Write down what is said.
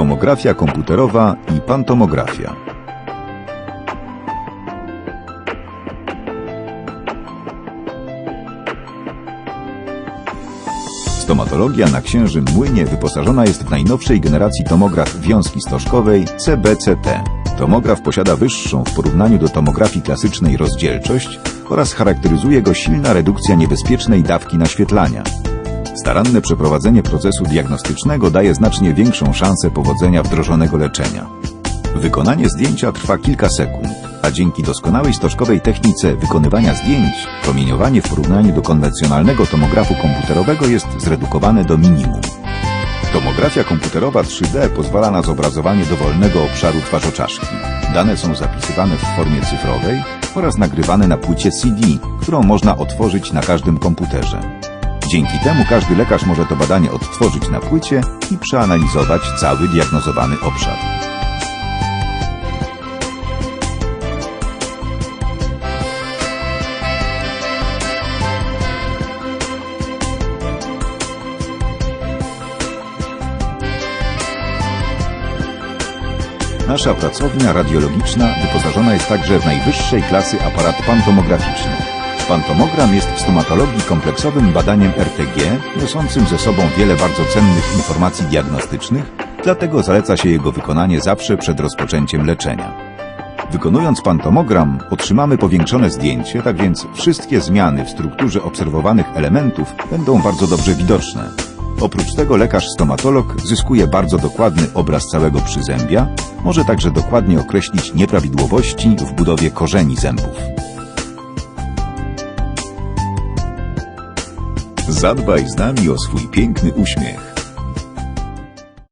Tomografia komputerowa i pantomografia. Stomatologia na Księżym Młynie wyposażona jest w najnowszej generacji tomograf wiązki stożkowej CBCT. Tomograf posiada wyższą w porównaniu do tomografii klasycznej rozdzielczość oraz charakteryzuje go silna redukcja niebezpiecznej dawki naświetlania. Staranne przeprowadzenie procesu diagnostycznego daje znacznie większą szansę powodzenia wdrożonego leczenia. Wykonanie zdjęcia trwa kilka sekund, a dzięki doskonałej stożkowej technice wykonywania zdjęć, promieniowanie w porównaniu do konwencjonalnego tomografu komputerowego jest zredukowane do minimum. Tomografia komputerowa 3D pozwala na zobrazowanie dowolnego obszaru twarzoczaszki. Dane są zapisywane w formie cyfrowej oraz nagrywane na płycie CD, którą można otworzyć na każdym komputerze. Dzięki temu każdy lekarz może to badanie odtworzyć na płycie i przeanalizować cały diagnozowany obszar. Nasza pracownia radiologiczna wyposażona jest także w najwyższej klasy aparat pantomograficzny. Pantomogram jest w stomatologii kompleksowym badaniem RTG, niosącym ze sobą wiele bardzo cennych informacji diagnostycznych, dlatego zaleca się jego wykonanie zawsze przed rozpoczęciem leczenia. Wykonując pantomogram otrzymamy powiększone zdjęcie, tak więc wszystkie zmiany w strukturze obserwowanych elementów będą bardzo dobrze widoczne. Oprócz tego lekarz stomatolog zyskuje bardzo dokładny obraz całego przyzębia, może także dokładnie określić nieprawidłowości w budowie korzeni zębów. Zadbaj z nami o swój piękny uśmiech.